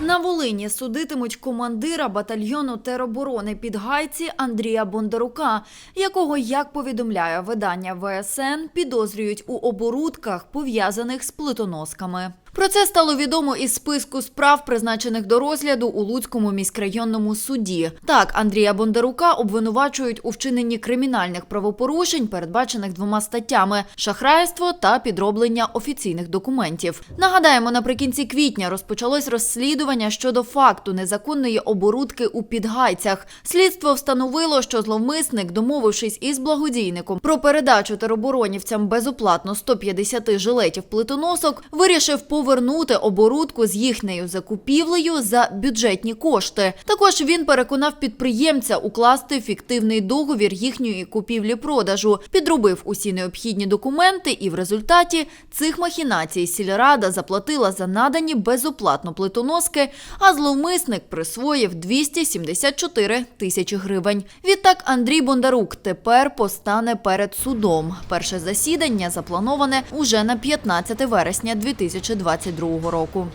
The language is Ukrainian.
На Волині судитимуть командира батальйону тероборони під гайці Андрія Бондарука, якого, як повідомляє видання ВСН, підозрюють у оборудках, пов'язаних з плитоносками. Про це стало відомо із списку справ, призначених до розгляду у Луцькому міськрайонному суді. Так, Андрія Бондарука обвинувачують у вчиненні кримінальних правопорушень, передбачених двома статтями: шахрайство та підроблення офіційних документів. Нагадаємо, наприкінці квітня розпочалось розслідування щодо факту незаконної оборудки у підгайцях. Слідство встановило, що зловмисник, домовившись із благодійником про передачу тероборонівцям безоплатно 150 жилетів плитоносок, вирішив повернути оборудку з їхньою закупівлею за бюджетні кошти. Також він переконав підприємця укласти фіктивний договір їхньої купівлі-продажу, підробив усі необхідні документи, і в результаті цих махінацій сільрада заплатила за надані безоплатно плитоноски, а зловмисник присвоїв 274 тисячі гривень. Відтак Андрій Бондарук тепер постане перед судом. Перше засідання заплановане уже на 15 вересня 2022 року.